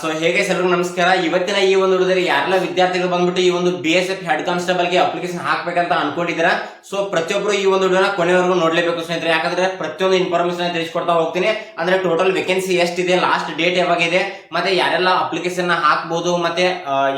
So ಹೇಗೆ sir ನಮಸ್ಕಾರ. ಇವತ್ತಿನ ಈ ಒಂದು ಹುಡುಗರಿಗೆ ಯಾರೆಲ್ಲ ವಿದ್ಯಾರ್ಥಿಗಳು ಬಂದ್ಬಿಟ್ಟು ಈ ಒಂದು ಬಿ ಎಸ್ ಎಫ್ ಹೆಡ್ ಕಾನ್ಸ್ಟೇಬಲ್ಗೆ ಅಪ್ಲಿಕೇಶನ್ ಹಾಕ್ಬೇಕಂತ ಅನ್ಕೊಂಡಿದ್ದೀರಾ? ಸೊ ಪ್ರತಿಯೊಬ್ಬರು ಈ ಒಂದು ವಿಡಿಯೋನ ಕೊನೆವರೆಗೂ ನೋಡ್ಲೇಬೇಕು ಸ್ನೇಹಿತರೆ. ಯಾಕಂದ್ರೆ ಪ್ರತಿಯೊಂದು ಇನ್ಫಾರ್ಮೇಶನ್ ತಿಳಿಸ್ಕೊಡ್ತಾ ಹೋಗ್ತೀನಿ. ಅಂದ್ರೆ ಟೋಟಲ್ ವೇಕೆನ್ಸಿ ಎಷ್ಟಿದೆ ಲಾಸ್ಟ್ ಡೇಟ್ ಯಾವಾಗಿದೆ, ಮತ್ತೆ ಯಾರೆಲ್ಲ ಅಪ್ಲಿಕೇಶನ್ ಹಾಕ್ಬೋದು, ಮತ್ತೆ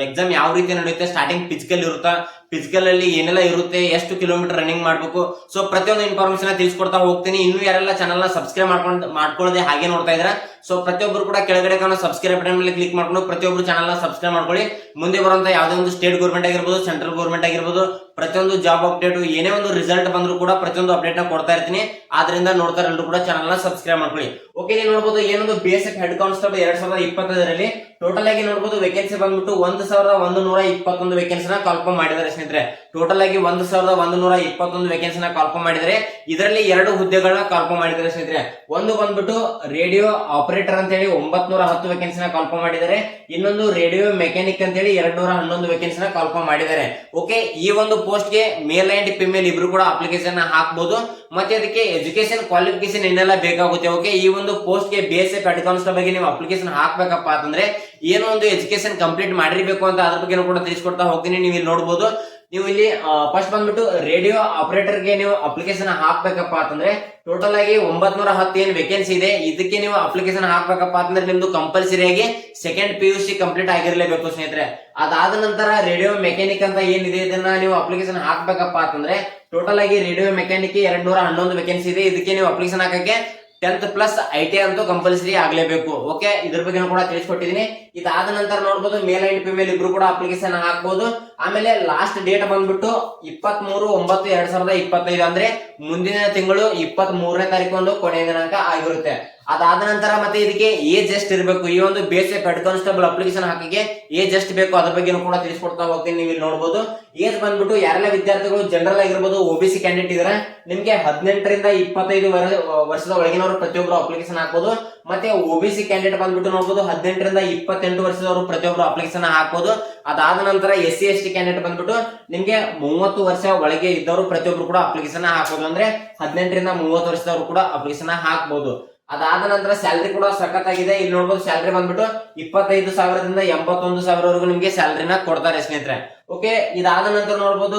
ಎಕ್ಸಾಮ್ ಯಾವ ರೀತಿ ನಡೆಯುತ್ತೆ ಸ್ಟಾರ್ಟಿಂಗ್ ಫಿಸಿಕಲ್ ಇರುತ್ತಾ ಫಿಸಿಕಲ್ ಅಲ್ಲಿ ಏನೆಲ್ಲ ಇರುತ್ತೆ, ಎಷ್ಟು ಕಿಲೋಮೀಟರ್ ರನ್ನಿಂಗ್ ಮಾಡಬೇಕು. ಸೊ ಪ್ರತಿಯೊಂದು ಇನ್ಫಾರ್ಮೇಶನ್ ತಿಳಿಸ್ಕೊಡ್ತಾ ಹೋಗ್ತೀನಿ. ಇನ್ನು ಯಾರೆಲ್ಲ ಚಾನಲ್ ಸಬ್ಸ್ಕ್ರೈಬ್ ಮಾಡ್ಕೊಂಡು, ಮಾಡ್ಕೊಳ್ಳದೆ ಹಾಗೆ ನೋಡ್ತಾ ಇದ್ರೆ ಸೊ ಪ್ರತಿಯೊಬ್ಬರು ಕೂಡ ಕೆಳಗಡೆ ಕಾಣೋ ಸಬ್ಸ್ಕ್ರೈಬ್ ಬಟನ್ ಮೇಲೆ ಕ್ಲಿಕ್ ಮಾಡ್ಕೊಂಡು ಪ್ರತಿಯೊಬ್ಬರು ಚಾನಲ್ನ ಸಬ್ಸ್ಕ್ರೈಬ್ ಮಾಡ್ಕೊಳ್ಳಿ. ಮುಂದೆ ಬರುವಂತ ಯಾವುದೇ ಒಂದು ಸ್ಟೇಟ್ ಗೌರ್ಮೆಂಟ್ ಆಗಿರ್ಬೋದು ಸೆಂಟ್ರಲ್ ಗೌರ್ಮೆಂಟ್ ಆಗಿರ್ಬೋದು, ಪ್ರತಿಯೊಂದು ಜಾಬ್ ಅಪ್ಡೇಟ್ ಏನೇ ಒಂದು ರಿಸಲ್ಟ್ ಬಂದ್ರು ಕೂಡ ಪ್ರತಿಯೊಂದು ಅಪ್ಡೇಟ್ನ ಕೊಡ್ತಾ ಇರ್ತೀನಿ. ಆದ್ರಿಂದ ನೋಡ್ತಾರೆ ಎಲ್ಲರೂ ಕೂಡ ಚಾನಲ್ನ ಸಬ್ಸ್ಕ್ರೈಬ್ ಮಾಡ್ಕೊಳ್ಳಿ. ಓಕೆ ನೀವು ನೋಡಬಹುದು ಏನೊಂದು ಬೇಸಿಕ್ ಹೆಡ್ ಕಾನ್ಸ್ಟೇಬಲ್ ಎರಡ್ ಸಾವಿರದ ಇಪ್ಪತ್ತೈದರಲ್ಲಿ ಟೋಟಲ್ ಆಗಿ ನೋಡಬಹುದು ವೇಕೆನ್ಸಿ ಬಂದ್ಬಿಟ್ಟು ಒಂದು ಸಾವಿರದ ಒಂದು ನೂರ ಇಪ್ಪತ್ತೊಂದು ವೇಕೆನ್ಸಿನ ಕಾಲ್ಫಾರ್ಮ್ ಮಾಡಿದ್ದಾರೆ ಸ್ನೇಹಿತರೆ. ಟೋಟಲ್ ಆಗಿ ಒಂದು ಸಾವಿರದ ಒಂದು ನೂರ ಇಪ್ಪತ್ತೊಂದು ವೇಕೆನ್ಸಿನ ಕಾಲ್ಫಾರ್ಮ್ ಮಾಡಿದರೆ ಇದರಲ್ಲಿ ಎರಡು ಹುದ್ದೆಗಳನ್ನ ಕಾಲ್ಫಾರ್ಮ್ ಮಾಡಿದ್ದಾರೆ ಸ್ನೇಹಿತರೆ. ಒಂದು ಬಂದ್ಬಿಟ್ಟು ರೇಡಿಯೋ ಆಪರೇಟರ್ ಅಂತ ಹೇಳಿ ಒಂಬತ್ ನೂರ ಹತ್ತು ವೇಕೆನ್ಸಿನ ಕಾಲ್ಫಾರ್ಮ್ ಮಾಡಿದ್ದಾರೆ. ಇನ್ನೊಂದು ರೇಡಿಯೋ ಮೆಕ್ಯಾನಿಕ್ ಅಂತ ಹೇಳಿ ಎರಡ್ ನೂರ ಹನ್ನೊಂದು ವೇಕೆನ್ಸಿನ ಕಾಲ್ಫಾರ್ಮ್ ಮಾಡಿದ್ದಾರೆ. ಓಕೆ ಈ ಒಂದು ಪೋಸ್ಟ್ಗೆ ಮೇಲ್ ಅಂಡ್ ಫಿಮೇಲ್ ಇಬ್ರು ಕೂಡ ಅಪ್ಲಿಕೇಶನ್ ಹಾಕ್ಬೋದು. ಮತ್ತೆ ಅದಕ್ಕೆ ಎಜುಕೇಶನ್ ಕ್ವಾಲಿಫಿಕೇಶನ್ ಏನೆಲ್ಲ ಬೇಕಾಗುತ್ತೆ? ಓಕೆ ಈ ಒಂದು ಪೋಸ್ಟ್ಗೆ ಬಿ ಎಸ್ ಎಫ್ ಅಡ್ಕಾನ್ಸ್ ಕಾನ್ಸ್ಟೇಬಲ್ಗೆ ನೀವು ಅಪ್ಲಿಕೇಶನ್ ಹಾಕ್ಬೇಕಪ್ಪ ಅಂತಂದ್ರೆ ಏನೋ ಒಂದು ಎಜುಕೇಶನ್ ಕಂಪ್ಲೀಟ್ ಮಾಡಿರ್ಬೇಕು ಅಂತ ಅದ್ರ ಬಗ್ಗೆ ಕೂಡ ತಿಳಿಸ್ಕೊಡ್ತಾ ಹೋಗ್ತೀನಿ. ನೀವು ಇಲ್ಲಿ ನೋಡ್ಬೋದು. ನೀವು ಇಲ್ಲಿ ಫಸ್ಟ್ ಬಂದ್ಬಿಟ್ಟು ರೇಡಿಯೋ ಆಪರೇಟರ್ಗೆ ನೀವು ಅಪ್ಲಿಕೇಶನ್ ಹಾಕ್ಬೇಕಪ್ಪ ಅಂತಂದ್ರೆ ಟೋಟಲ್ ಆಗಿ ಒಂಬತ್ ನೂರ ಹತ್ತು ಏನ್ ವೇಕೆನ್ಸಿ ಇದೆ. ಇದಕ್ಕೆ ನೀವು ಅಪ್ಲಿಕೇಶನ್ ಹಾಕ್ಬೇಕಪ್ಪ ಅಂತಂದ್ರೆ ನಿಮ್ದು ಕಂಪಲ್ಸರಿ ಆಗಿ second P U C complete ಆಗಿರ್ಲೇಬೇಕು ಸ್ನೇಹಿತರೆ. ಅದಾದ ನಂತರ ರೇಡಿಯೋ ಮೆಕ್ಯಾನಿಕ್ ಅಂತ ಏನಿದೆ, ಇದನ್ನ ನೀವು ಅಪ್ಲಿಕೇಶನ್ ಹಾಕ್ಬೇಕಪ್ಪ ಅಂತಂದ್ರೆ ಟೋಟಲ್ ಆಗಿ ರೇಡಿಯೋ ಮೆಕ್ಯಾನಿಕ್ ಎರಡ್ ನೂರ ಹನ್ನೊಂದು ವೇಕೆನ್ಸಿ ಇದೆ. ಇದಕ್ಕೆ ನೀವು ಅಪ್ಲಿಕೇಶನ್ ಹಾಕಕ್ಕೆ ಟೆಂತ್ ಪ್ಲಸ್ ಐ ಟಿ ಅಂತೂ ಕಂಪಲ್ಸರಿ ಆಗಲೇಬೇಕು. ಓಕೆ ಇದ್ರ ಬಗ್ಗೆ ಕೂಡ ತಿಳಿಸ್ಕೊಟ್ಟಿದ್ದೀನಿ ಇದಾದ ನಂತರ ನೋಡ್ಬೋದು, ಮೇಲ್ ಅಂಡ್ ಫಿಮೇಲ್ ಇಬ್ರು ಕೂಡ ಅಪ್ಲಿಕೇಶನ್ ಹಾಕ್ಬೋದು. ಆಮೇಲೆ ಲಾಸ್ಟ್ ಡೇಟ್ ಬಂದ್ಬಿಟ್ಟು ಇಪ್ಪತ್ತ್ ಮೂರು ಒಂಬತ್ತು, ಎರಡ್ ಸಾವಿರದ ಇಪ್ಪತ್ತೈದು ಅಂದ್ರೆ ಮುಂದಿನ ತಿಂಗಳು ಇಪ್ಪತ್ತ್ ಮೂರನೇ ತಾರೀಕು ಒಂದು ಕೊನೆಯ ದಿನಾಂಕ ಆಗಿರುತ್ತೆ. ಅದಾದ ನಂತರ ಮತ್ತೆ ಇದಕ್ಕೆ ಏಜ್ ಎಷ್ಟ್ ಇರಬೇಕು? ಈ ಒಂದು ಬೇಸಿಕ್ ಹೆಡ್ ಕಾನ್ಸ್ಟೇಬಲ್ ಅಪ್ಲಿಕೇಶನ್ ಹಾಕಿಗೆ ಏಜ್ ಎಷ್ಟು ಬೇಕು? ಅದ್ರ ಬಗ್ಗೆ ಕೂಡ ತಿಳಿಸ್ಕೊಡ್ತಾ ಹೋಗ್ತೀನಿ ನೀವು ಇಲ್ಲಿ ನೋಡಬಹುದು ಏಜ್ ಬಂದ್ಬಿಟ್ಟು ಯಾರೆಲ್ಲ ವಿದ್ಯಾರ್ಥಿಗಳು ಜನರಲ್ ಆಗಿರ್ಬೋದು ಒಬಿಸಿ ಕ್ಯಾಂಡಿಡೇಟ್ ಇದ್ರೆ, ನಿಮ್ಗೆ ಹದಿನೆಂಟರಿಂದ ಇಪ್ಪತ್ತೈದು ವರ- ವರ್ಷದ ಒಳಗಿನವರು ಪ್ರತಿಯೊಬ್ಬರು ಅಪ್ಲಿಕೇಶನ್ ಹಾಕ್ಬೋದು. ಮತ್ತೆ ಒಬಿಸಿ ಕ್ಯಾಂಡಿಡೇಟ್ ಬಂದ್ಬಿಟ್ಟು ನೋಡ್ಬೋದು, ಹದಿನೆಂಟರಿಂದ ಇಪ್ಪತ್ತೆಂಟು ವರ್ಷದವರು ಪ್ರತಿಯೊಬ್ಬರು ಅಪ್ಲಿಕೇಶನ್ ಹಾಕ್ಬೋದು. ಅದಾದ ನಂತರ S C S T candidate ಬಂದ್ಬಿಟ್ಟು ನಿಮ್ಗೆ ಮೂವತ್ತು ವರ್ಷ ಒಳಗೆ ಇದ್ದವರು ಪ್ರತಿಯೊಬ್ಬರು ಕೂಡ ಅಪ್ಲಿಕೇಶನ್ ಹಾಕೋದು ಅಂದ್ರೆ ಹದಿನೆಂಟರಿಂದ ಮೂವತ್ತು ವರ್ಷದವರು ಕೂಡ ಅಪ್ಲಿಕೇಶನ್ ಹಾಕ್ಬೋದು. ಅದಾದ ನಂತರ ಸ್ಯಾಲ್ರಿ ಕೂಡ ಆಗಿದೆ ಇಲ್ಲಿ ನೋಡ್ಬೋದು ಸ್ಯಾಲರಿ ಬಂದ್ಬಿಟ್ಟು ಇಪ್ಪತ್ತೈದು ಸಾವಿರದಿಂದ ಎಂಬತ್ತೊಂದು ಸಾವಿರವರೆಗೂ ನಿಮ್ಗೆ ಸ್ಯಾಲರಿನ ಕೊಡ್ತಾರೆ ಸ್ನೇಹಿತರೆ. ಓಕೆ ಇದಾದ ನಂತರ ನೋಡ್ಬೋದು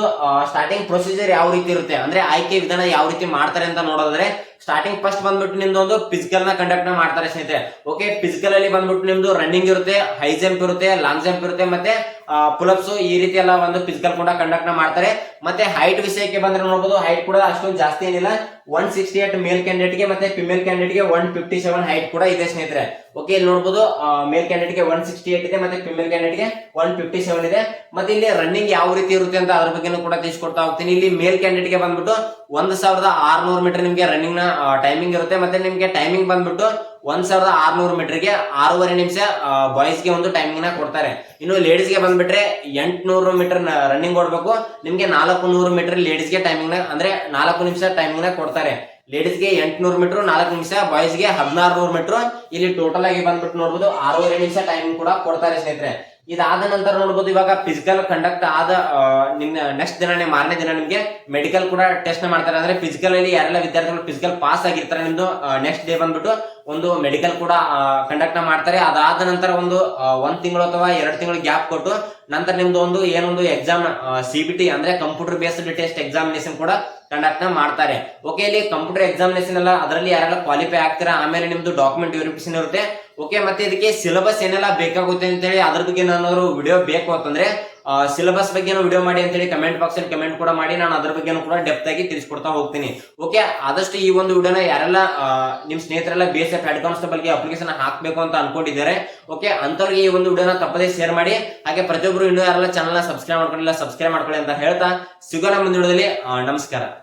ಸ್ಟಾರ್ಟಿಂಗ್ ಪ್ರೊಸೀಜರ್ ಯಾವ ರೀತಿ ಇರುತ್ತೆ? ಅಂದ್ರೆ ಆಯ್ಕೆ ವಿಧಾನ ಯಾವ ರೀತಿ ಮಾಡ್ತಾರೆ ಅಂತ ನೋಡೋದಾದ್ರೆ ಸ್ಟಾರ್ಟಿಂಗ್ ಫಸ್ಟ್ ಬಂದ್ಬಿಟ್ಟು ನಿಮ್ದು ಒಂದು ಫಿಸಿಕಲ್ನ ಕಂಡಕ್ಟ್ ಮಾಡ್ತಾರೆ ಸ್ನೇಹಿತರೆ. ಓಕೆ ಫಿಸಿಕಲ್ ಅಲ್ಲಿ ಬಂದ್ಬಿಟ್ಟು ನಿಮ್ದು ರನ್ನಿಂಗ್ ಇರುತ್ತೆ ಹೈ ಜಂಪ್ ಇರುತ್ತೆ ಲಾಂಗ್ ಜಂಪ್ ಇರುತ್ತೆ, ಮತ್ತೆ ಪುಲಪ್ಸ್ ಈ ರೀತಿ ಎಲ್ಲ ಒಂದು ಫಿಸಿಕಲ್ ಕೂಡ ಕಂಡಕ್ಟ್ ಮಾಡ್ತಾರೆ. ಮತ್ತೆ ಹೈಟ್ ವಿಷಯಕ್ಕೆ ಬಂದ್ರೆ ನೋಡಬಹುದು ಹೈಟ್ ಕೂಡ ಅಷ್ಟೊಂದು ಜಾಸ್ತಿ ಏನಿಲ್ಲ. ಒನ್ ಸಿಕ್ಸ್ಟಿ ಏಟ್ ಮೇಲ್ ಕ್ಯಾಂಡಿಡೇಟ್ಗೆ ಮತ್ತೆ ಫಿಮೇಲ್ ಕ್ಯಾಂಡಿಡೇಟ್ಗೆ ಒನ್ ಫಿಫ್ಟಿ ಸೆವೆನ್ ಹೈಟ್ ಕೂಡ ಇದೆ ಸ್ನೇಹಿತರೆ. ಓಕೆ ಇಲ್ಲಿ ನೋಡಬಹುದು ಮೇಲ್ ಕ್ಯಾಂಡಿಡೇಟ್ಗೆ ಒನ್ ಸಿಕ್ಸ್ಟಿ ಏಟ್ ಇದೆ, ಮತ್ತೆ ಫಿಮೇಲ್ ಕ್ಯಾಂಡಿಡೇಟ್ಗೆ ಒನ್ ಫಿಫ್ಟಿ ಸೆವೆನ್ ಇದೆ. ಮತ್ತೆ ಇಲ್ಲಿ ರನ್ನಿಂಗ್ ಯಾವ ರೀತಿ ಇರುತ್ತೆ ಅಂತ ಅದ್ರ ಬಗ್ಗೆ ಕೂಡ ತಿಳಿಸ್ಕೊಡ್ತಾ ಹೋಗ್ತೀನಿ. ಇಲ್ಲಿ ಮೇಲ್ ಕ್ಯಾಂಡಿಡೇಟ್ಗೆ ಬಂದ್ಬಿಟ್ಟು ಒಂದ್ ಸಾವಿರದ ಆರ್ನೂರು ಮೀಟರ್ ನಿಮಗೆ ರನ್ನಿಂಗ್ನ ಟೈಮಿಂಗ್ ಇರುತ್ತೆ. ಮತ್ತೆ ನಿಮಗೆ ಟೈಮಿಂಗ್ ಬಂದ್ಬಿಟ್ಟು ಒಂದ್ ಸಾವಿರದ ಆರ್ನೂರು ಮೀಟರ್ಗೆ ಆರೂವರೆ ನಿಮಿಷ ಬಾಯ್ಸ್ಗೆ ಒಂದು ಟೈಮಿಂಗ್ನ ಕೊಡ್ತಾರೆ. ಇನ್ನು ಲೇಡೀಸ್ಗೆ ಬಂದ್ಬಿಟ್ರೆ ಎಂಟುನೂರು ಮೀಟರ್ ರನ್ನಿಂಗ್ ಓಡ್ಬೇಕು ನಿಮ್ಗೆ ನಾಲ್ಕು ನೂರು ಮೀಟರ್ ಲೇಡೀಸ್ಗೆ ಟೈಮಿಂಗ್ನ, ಅಂದ್ರೆ ನಾಲ್ಕು ನಿಮಿಷ ಟೈಮಿಂಗ್ನ ಕೊಡ್ತಾರೆ. ಲೇಡೀಸ್ಗೆ ಎಂಟ್ನೂರು ಮೀಟರ್ ನಾಲ್ಕು ನಿಮಿಷ ಬಾಯ್ಸ್ಗೆ ಹದಿನಾರು ನೂರು ಮೀಟರ್ ಇಲ್ಲಿ ಟೋಟಲ್ ಆಗಿ ಬಂದ್ಬಿಟ್ಟು ನೋಡ್ಬೋದು, ಆರೂವರೆ ನಿಮಿಷ ಟೈಮ್ ಕೂಡ ಕೊಡ್ತಾರೆ ಸ್ನೇಹಿತರೆ. ಇದಾದ ನಂತರ ನೋಡ್ಬೋದು, ಇವಾಗ ಫಿಸಿಕಲ್ ಕಂಡಕ್ಟ್ ಆದ ನಿನ್ನ ನೆಕ್ಸ್ಟ್ ದಿನ ಮಾರನೇ ದಿನ ನಿಮ್ಗೆ ಮೆಡಿಕಲ್ ಕೂಡ ಟೆಸ್ಟ್ ಮಾಡ್ತಾರೆ. ಅಂದ್ರೆ ಫಿಸಿಕಲ್ ಅಲ್ಲಿ ಯಾರೆಲ್ಲ ವಿದ್ಯಾರ್ಥಿಗಳು ಫಿಸಿಕಲ್ ಪಾಸ್ ಆಗಿರ್ತಾರೆ, ನಿಮ್ದು ನೆಕ್ಸ್ಟ್ ಡೇ ಬಂದ್ಬಿಟ್ಟು ಒಂದು ಮೆಡಿಕಲ್ ಕೂಡ ಕಂಡಕ್ಟ್ ಮಾಡ್ತಾರೆ. ಅದಾದ ನಂತರ ಒಂದು ಒಂದ್ ತಿಂಗಳು ಅಥವಾ ಎರಡು ತಿಂಗಳು ಗ್ಯಾಪ್ ಕೊಟ್ಟು, ನಂತರ ನಿಮ್ದು ಒಂದು, ಏನೊಂದು ಎಕ್ಸಾಮ್ ಸಿ ಬಿ ಟಿ ಅಂದ್ರೆ ಕಂಪ್ಯೂಟರ್ ಬೇಸ್ಡ್ ಟೆಸ್ಟ್ ಎಕ್ಸಾಮಿನೇಷನ್ ಕೂಡ ಕಂಡಕ್ಟ್ ಮಾಡ್ತಾರೆ. ಓಕೆ ಇಲ್ಲಿ ಕಂಪ್ಯೂಟರ್ ಎಕ್ಸಾಮಿನೇಷನ್ ಎಲ್ಲ ಅದರಲ್ಲಿ ಯಾರೆಲ್ಲ ಕ್ವಾಲಿಫೈ ಆಗ್ತೀರಾ, ಆಮೇಲೆ ನಿಮ್ದು ಡಾಕ್ಯುಮೆಂಟ್ ವೆರಿಫಿಕೇಶನ್ ಇರುತ್ತೆ. ಓಕೆ ಮತ್ತೆ ಇದಕ್ಕೆ ಸಿಲೆಬಸ್ ಏನೆಲ್ಲ ಬೇಕಾಗುತ್ತೆ ಅಂತೇಳಿ ಅದ್ರ ಬಗ್ಗೆ ನಾನು ವಿಡಿಯೋ ಬೇಕು ಅಂತಂದ್ರೆ ಸಿಲೆಬಸ್ ಬಗ್ಗೆ ವಿಡಿಯೋ ಮಾಡಿ ಅಂತೇಳಿ ಕಮೆಂಟ್ ಬಾಕ್ಸ್ ಅಲ್ಲಿ ಕಮೆಂಟ್ ಕೂಡ ಮಾಡಿ, ನಾನು ಅದ್ರ ಬಗ್ಗೆ ಕೂಡ ಡೆಪ್ತ್ ಆಗಿ ತಿಳಿಸ್ಕೊಡ್ತಾ ಹೋಗ್ತೀನಿ. ಓಕೆ ಆದಷ್ಟು ಈ ಒಂದು ವಿಡಿಯೋನ ಯಾರೆಲ್ಲ ನಿಮ್ ಸ್ನೇಹಿತರೆಲ್ಲ ಬಿ ಎಸ್ ಎಫ್ ಹೆಡ್ ಕಾನ್ಸ್ಟೇಬಲ್ಗೆ ಅಪ್ಲಿಕೇಶನ್ ಹಾಕಬೇಕು ಅಂತ ಅನ್ಕೊಂಡಿದ್ದಾರೆ ಓಕೆ ಅಂತವ್ರಿಗೆ ಈ ಒಂದು ವಿಡಿಯೋನ ತಪ್ಪದೇ ಶೇರ್ ಮಾಡಿ, ಹಾಗೆ ಪ್ರತಿಯೊಬ್ಬರು ಇನ್ನೂ ಯಾರೆಲ್ಲ ಚಾನಲ್ ಸಬ್ಸ್ಕ್ರೈಬ್ ಮಾಡ್ಕೊಂಡಿಲ್ಲ ಸಬ್ಸ್ಕ್ರೈಬ್ ಮಾಡ್ಕೊಳ್ಳಿ ಅಂತ ಹೇಳ್ತಾ, ಸಿಗೋಣ ಮುಂದಿನ ವಿಡಿಯೋದಲ್ಲಿ ನಮಸ್ಕಾರ.